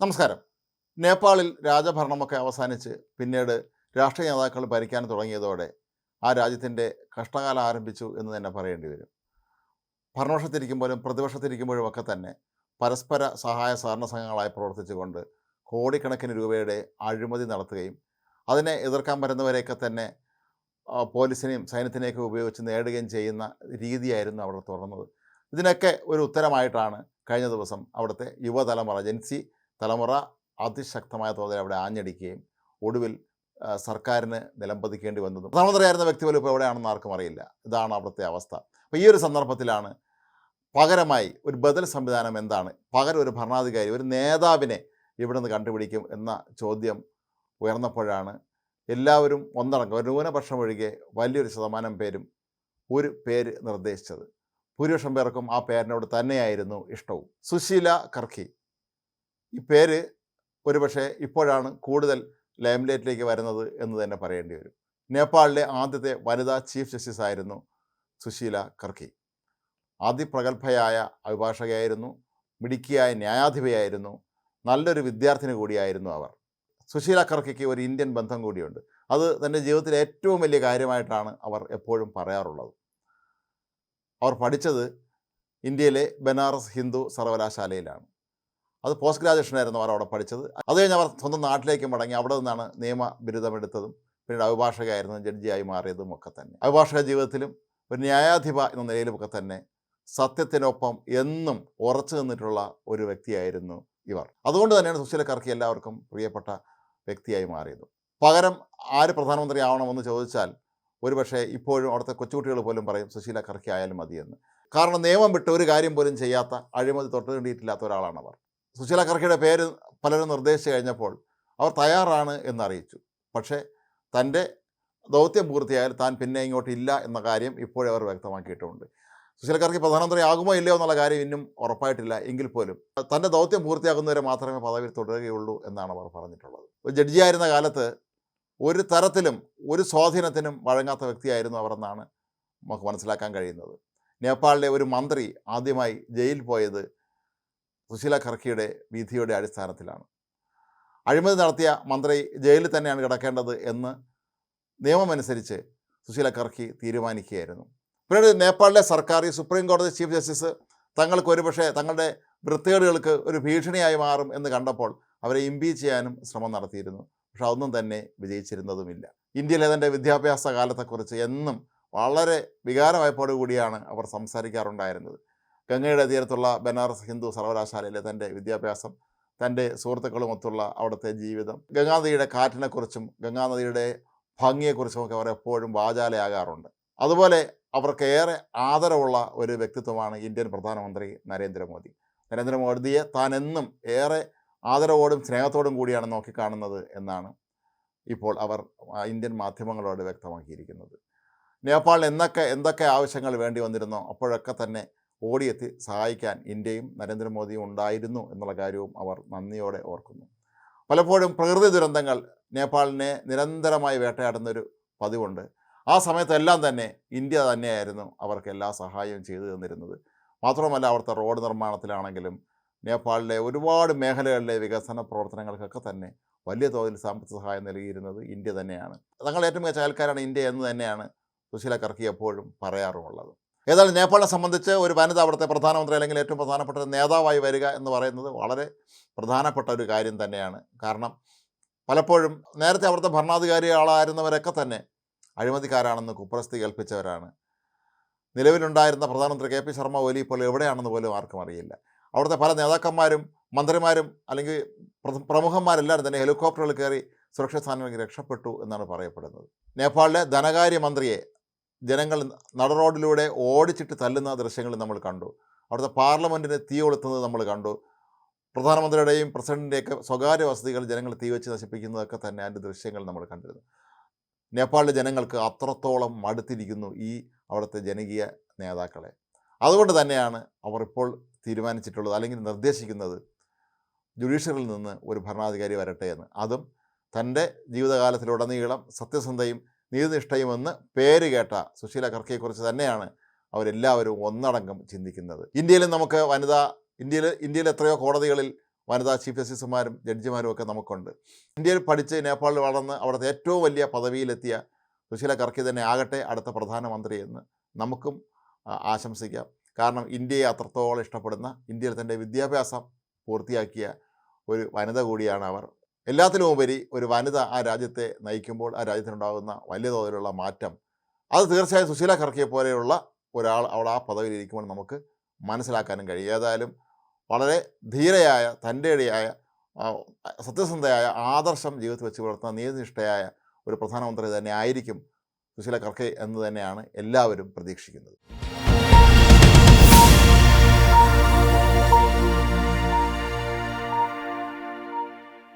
നമസ്കാരം. നേപ്പാളിൽ രാജഭരണമൊക്കെ അവസാനിച്ച് പിന്നീട് രാഷ്ട്രീയ നേതാക്കൾ ഭരിക്കാൻ തുടങ്ങിയതോടെ ആ രാജ്യത്തിന്റെ കഷ്ടകാലം ആരംഭിച്ചു എന്ന് തന്നെ പറയേണ്ടി വരും. ഭരണപക്ഷത്തിരിക്കുമ്പോഴും പ്രതിപക്ഷത്തിരിക്കുമ്പോഴും ഒക്കെ തന്നെ പരസ്പര സഹായ സഹകരണ സംഘങ്ങളായി പ്രവർത്തിച്ചുകൊണ്ട് കോടിക്കണക്കിന് രൂപയുടെ അഴിമതി നടത്തുകയും അതിനെ എതിർക്കാൻ വരുന്നവരെയൊക്കെ തന്നെ പോലീസിനെയും സൈന്യത്തിനെയൊക്കെ ഉപയോഗിച്ച് നേടുകയും ചെയ്യുന്ന രീതിയായിരുന്നു അവിടെ തുറന്നത്. ഇതിനൊക്കെ ഒരു ഉത്തരമായിട്ടാണ് കഴിഞ്ഞ ദിവസം അവിടുത്തെ യുവതലമുറ ജെൻസി തലമുറ അതിശക്തമായ തോതിൽ അവിടെ ആഞ്ഞടിക്കുകയും ഒടുവിൽ സർക്കാരിന് നിലംപതിക്കേണ്ടി വന്നതും പ്രധാനമന്ത്രിയായിരുന്ന വ്യക്തി പോലും ഇപ്പോൾ എവിടെയാണെന്ന് ആർക്കും അറിയില്ല. ഇതാണ് അവിടുത്തെ അവസ്ഥ. അപ്പോൾ ഈ ഒരു സന്ദർഭത്തിലാണ് പകരമായി ഒരു ബദൽ സംവിധാനം എന്താണ്? പകരം ഒരു ഭരണാധികാരി ഒരു നേതാവിനെ ഇവിടെ നിന്ന് കണ്ടുപിടിക്കും എന്ന ചോദ്യം ഉയർന്നപ്പോഴാണ് എല്ലാവരും ഒന്നടങ്കം ഒരു ന്യൂനപക്ഷം ഒഴികെ വലിയൊരു ശതമാനം പേരും ഒരു പേര് നിർദ്ദേശിച്ചത്. ഭൂരിപക്ഷം പേർക്കും ആ പേരിനോട് തന്നെയായിരുന്നു ഇഷ്ടവും. സുശീല കർക്കി. ഈ പേര് ഒരുപക്ഷെ ഇപ്പോഴാണ് കൂടുതൽ ലൈംലൈറ്റിലേക്ക് വരുന്നത് എന്ന് തന്നെ പറയേണ്ടി വരും. നേപ്പാളിലെ ആദ്യത്തെ വനിതാ ചീഫ് ജസ്റ്റിസ് ആയിരുന്നു സുശീല കർക്കി. അതിപ്രഗത്ഭയായ അഭിഭാഷകയായിരുന്നു മിടുക്കിയായ ന്യായാധിപയായിരുന്നു നല്ലൊരു വിദ്യാർത്ഥിനി കൂടിയായിരുന്നു അവർ. സുശീല കർക്കിക്ക് ഒരു ഇന്ത്യൻ ബന്ധം കൂടിയുണ്ട്. അത് തന്റെ ജീവിതത്തിലെ ഏറ്റവും വലിയ കാര്യമായിട്ടാണ് അവർ എപ്പോഴും പറയാറുള്ളത്. അവർ പഠിച്ചത് ഇന്ത്യയിലെ ബനാറസ് ഹിന്ദു സർവകലാശാലയിലാണ്. അത് പോസ്റ്റ് ഗ്രാജുവേഷൻ ആയിരുന്നു അവർ അവിടെ പഠിച്ചത്. അത് കഴിഞ്ഞ് അവർ സ്വന്തം നാട്ടിലേക്ക് മടങ്ങി. അവിടെ നിന്നാണ് നിയമ ബിരുദമെടുത്തതും പിന്നീട് അഭിഭാഷകയായിരുന്നു ജഡ്ജിയായി മാറിയതും ഒക്കെ തന്നെ. അഭിഭാഷക ജീവിതത്തിലും ഒരു ന്യായാധിപ എന്ന നിലയിലുമൊക്കെ തന്നെ സത്യത്തിനൊപ്പം എന്നും ഉറച്ചു നിന്നിട്ടുള്ള ഒരു വ്യക്തിയായിരുന്നു ഇവർ. അതുകൊണ്ട് തന്നെയാണ് സുശീല കർക്കി എല്ലാവർക്കും പ്രിയപ്പെട്ട വ്യക്തിയായി മാറിയത്. പകരം ആര് പ്രധാനമന്ത്രി ആവണമെന്ന് ചോദിച്ചാൽ ഒരുപക്ഷെ ഇപ്പോഴും അവിടുത്തെ കൊച്ചുകുട്ടികൾ പോലും പറയും സുശീല കർക്കി ആയാലും മതിയെന്ന്. കാരണം നിയമം വിട്ട് ഒരു കാര്യം പോലും ചെയ്യാത്ത അഴിമതി തൊട്ടുകണ്ടിയിട്ടില്ലാത്ത ഒരാളാണ് അവർ സുശീല കർക്കിയുടെ പേര് പലരും നിർദ്ദേശിച്ചു കഴിഞ്ഞപ്പോൾ അവർ തയ്യാറാണ് എന്നറിയിച്ചു. പക്ഷേ തന്റെ ദൗത്യം പൂർത്തിയായാൽ താൻ പിന്നെ ഇങ്ങോട്ട് ഇല്ല എന്ന കാര്യം ഇപ്പോഴേ അവർ വ്യക്തമാക്കിയിട്ടുമുണ്ട് സുശീല കർക്കി പ്രധാനമന്ത്രി ആകുമോ ഇല്ലയോ എന്നുള്ള കാര്യം ഇന്നും ഉറപ്പായിട്ടില്ല. എങ്കിൽ പോലും തന്റെ ദൗത്യം പൂർത്തിയാകുന്നവരെ മാത്രമേ പദവി തുടരുകയുള്ളൂ എന്നാണ് അവർ പറഞ്ഞിട്ടുള്ളത്. ജഡ്ജിയായിരുന്ന കാലത്ത് ഒരു തരത്തിലും ഒരു സ്വാധീനത്തിനും വഴങ്ങാത്ത വ്യക്തിയായിരുന്നു അവരെന്നാണ് നമുക്ക് മനസ്സിലാക്കാൻ കഴിയുന്നത്. നേപ്പാളിലെ ഒരു മന്ത്രി ആദ്യമായി ജയിലിൽ പോയത് സുശീല കർക്കിയുടെ വിധിയുടെ അടിസ്ഥാനത്തിലാണ്. അഴിമതി നടത്തിയ മന്ത്രി ജയിലിൽ തന്നെയാണ് കിടക്കേണ്ടത് എന്ന് നിയമമനുസരിച്ച് സുശീല കർക്കി തീരുമാനിക്കുകയായിരുന്നു. പിന്നീട് നേപ്പാളിലെ സർക്കാർ ഈ സുപ്രീം കോടതി ചീഫ് ജസ്റ്റിസ് തങ്ങൾക്ക് ഒരുപക്ഷെ തങ്ങളുടെ വൃത്തികേടുകൾക്ക് ഒരു ഭീഷണിയായി മാറും എന്ന് കണ്ടപ്പോൾ അവരെ ഇമ്പീച്ച് ചെയ്യാനും ശ്രമം നടത്തിയിരുന്നു. പക്ഷെ അതൊന്നും തന്നെ വിജയിച്ചിരുന്നതുമില്ല. ഇന്ത്യയിലെ തന്റെ വിദ്യാഭ്യാസ കാലത്തെക്കുറിച്ച് എന്നും വളരെ വികാരവായ്പോടു കൂടിയാണ് അവർ സംസാരിക്കാറുണ്ടായിരുന്നത്. ഗംഗയുടെ തീരത്തുള്ള ബനാറസ് ഹിന്ദു സർവകലാശാലയിലെ തന്റെ വിദ്യാഭ്യാസം തന്റെ സുഹൃത്തുക്കളുമൊത്തുള്ള അവിടുത്തെ ജീവിതം ഗംഗാനദിയുടെ കാറ്റിനെക്കുറിച്ചും ഗംഗാനദിയുടെ ഭംഗിയെക്കുറിച്ചുമൊക്കെ അവർ എപ്പോഴും വാചാലയാകാറുണ്ട്. അതുപോലെ അവർക്ക് ഏറെ ആദരവുള്ള ഒരു വ്യക്തിത്വമാണ് ഇന്ത്യൻ പ്രധാനമന്ത്രി നരേന്ദ്രമോദി. നരേന്ദ്രമോദിയെ താൻ എന്നും ഏറെ ആദരവോടും സ്നേഹത്തോടും കൂടിയാണ് നോക്കിക്കാണുന്നത് എന്നാണ് ഇപ്പോൾ അവർ ഇന്ത്യൻ മാധ്യമങ്ങളോട് വ്യക്തമാക്കിയിരിക്കുന്നത്. നേപ്പാളിൽ എന്നൊക്കെ എന്തൊക്കെ ആവശ്യങ്ങൾ വേണ്ടി വന്നിരുന്നോ അപ്പോഴൊക്കെ തന്നെ ഓടിയെത്തി സഹായിക്കാൻ ഇന്ത്യയും നരേന്ദ്രമോദിയും ഉണ്ടായിരുന്നു എന്നുള്ള കാര്യവും അവർ നന്ദിയോടെ ഓർക്കുന്നു. പലപ്പോഴും പ്രകൃതി ദുരന്തങ്ങൾ നേപ്പാളിനെ നിരന്തരമായി വേട്ടയാടുന്നൊരു പതിവുണ്ട്. ആ സമയത്തെല്ലാം തന്നെ ഇന്ത്യ തന്നെയായിരുന്നു അവർക്ക് എല്ലാ സഹായവും ചെയ്തു തന്നിരുന്നത്. മാത്രമല്ല അവിടുത്തെ റോഡ് നിർമ്മാണത്തിലാണെങ്കിലും നേപ്പാളിലെ ഒരുപാട് മേഖലകളിലെ വികസന പ്രവർത്തനങ്ങൾക്കൊക്കെ തന്നെ വലിയ തോതിൽ സാമ്പത്തിക സഹായം നൽകിയിരുന്നത് ഇന്ത്യ തന്നെയാണ്. തങ്ങൾ ഏറ്റവും മികച്ച അയൽക്കാരാണ് ഇന്ത്യ എന്ന് തന്നെയാണ് സുശീല കർക്കി എപ്പോഴും പറയാറുമുള്ളത്. ഏതായാലും നേപ്പാളിനെ സംബന്ധിച്ച് ഒരു വനിത അവിടുത്തെ പ്രധാനമന്ത്രി അല്ലെങ്കിൽ ഏറ്റവും പ്രധാനപ്പെട്ട ഒരു നേതാവായി വരിക എന്ന് പറയുന്നത് വളരെ പ്രധാനപ്പെട്ട ഒരു കാര്യം തന്നെയാണ്. കാരണം പലപ്പോഴും നേരത്തെ അവിടുത്തെ ഭരണാധികാരികളായിരുന്നവരൊക്കെ തന്നെ അഴിമതിക്കാരാണെന്ന് കുപ്രസ്തി കേൾപ്പിച്ചവരാണ്. നിലവിലുണ്ടായിരുന്ന പ്രധാനമന്ത്രി കെ പി ശർമ്മ ഒലി ഇപ്പോൾ എവിടെയാണെന്ന് പോലും ആർക്കും അറിയില്ല. അവിടുത്തെ പല നേതാക്കന്മാരും മന്ത്രിമാരും അല്ലെങ്കിൽ പ്ര- പ്രമുഖന്മാരെല്ലാവരും തന്നെ ഹെലികോപ്റ്ററുകൾ കയറി സുരക്ഷാ സ്ഥാനങ്ങളിൽ രക്ഷപ്പെട്ടു എന്നാണ് പറയപ്പെടുന്നത്. നേപ്പാളിലെ ധനകാര്യ മന്ത്രിയെ ജനങ്ങൾ നട റോഡിലൂടെ ഓടിച്ചിട്ട് തല്ലുന്ന ദൃശ്യങ്ങൾ നമ്മൾ കണ്ടു. അവിടുത്തെ പാർലമെന്റിന് തീ കൊളുത്തുന്നത് നമ്മൾ കണ്ടു. പ്രധാനമന്ത്രിയുടെയും പ്രസിഡന്റിന്റെയൊക്കെ സ്വകാര്യ വസതികൾ ജനങ്ങൾ തീ വെച്ച് നശിപ്പിക്കുന്നതൊക്കെ തന്നെ അതിന്റെ ദൃശ്യങ്ങൾ നമ്മൾ കണ്ടിരുന്നു. നേപ്പാളിലെ ജനങ്ങൾക്ക് അത്രത്തോളം മടുത്തിരിക്കുന്നു ഈ അവിടുത്തെ ജനകീയ നേതാക്കളെ. അതുകൊണ്ട് തന്നെയാണ് അവർ ഇപ്പോൾ തീരുമാനിച്ചിട്ടുള്ളത് അല്ലെങ്കിൽ നിർദ്ദേശിക്കുന്നത് ജുഡീഷ്യറിൽ നിന്ന് ഒരു ഭരണാധികാരി വരട്ടെ എന്ന്. അതും തന്റെ ജീവിതകാലത്തിലുടനീളം സത്യസന്ധയും നീതിനിഷ്ഠയുമെന്ന് പേര് കേട്ട സുശീല കർക്കയെക്കുറിച്ച് തന്നെയാണ് അവരെല്ലാവരും ഒന്നടങ്കം ചിന്തിക്കുന്നത്. ഇന്ത്യയിൽ നമുക്ക് വനിതാ ഇന്ത്യയിൽ ഇന്ത്യയിൽ എത്രയോ കോടതികളിൽ വനിതാ ചീഫ് ജസ്റ്റിസുമാരും ജഡ്ജിമാരും ഒക്കെ നമുക്കുണ്ട്. ഇന്ത്യയിൽ പഠിച്ച് നേപ്പാളിൽ വളർന്ന് അവിടുത്തെ ഏറ്റവും വലിയ പദവിയിലെത്തിയ സുശീല കർക്കി തന്നെ ആകട്ടെ അടുത്ത പ്രധാനമന്ത്രി എന്ന് നമുക്കും ആശംസിക്കാം. കാരണം ഇന്ത്യയെ അത്രത്തോളം ഇഷ്ടപ്പെടുന്ന ഇന്ത്യയിൽ തന്റെ വിദ്യാഭ്യാസം പൂർത്തിയാക്കിയ ഒരു വനിത കൂടിയാണ് അവർ. എല്ലാത്തിനും ഉപരി ഒരു വനിത ആ രാജ്യത്തെ നയിക്കുമ്പോൾ ആ രാജ്യത്തിനുണ്ടാകുന്ന വലിയ തോതിലുള്ള മാറ്റം അത് തീർച്ചയായും സുശീല കർക്കിയെ പോലെയുള്ള ഒരാൾ അവൾ ആ പദവിയിൽ ഇരിക്കുമ്പോൾ നമുക്ക് മനസ്സിലാക്കാനും കഴിയും. ഏതായാലും വളരെ ധീരയായ തന്റെയായ സത്യസന്ധയായ ആദർശം ജീവിതത്തിൽ വെച്ച് പുലർത്തുന്ന നീതിനിഷ്ഠയായ ഒരു പ്രധാനമന്ത്രി തന്നെ ആയിരിക്കും സുശീല കർക്കെ എന്ന് തന്നെയാണ് എല്ലാവരും പ്രതീക്ഷിക്കുന്നത്.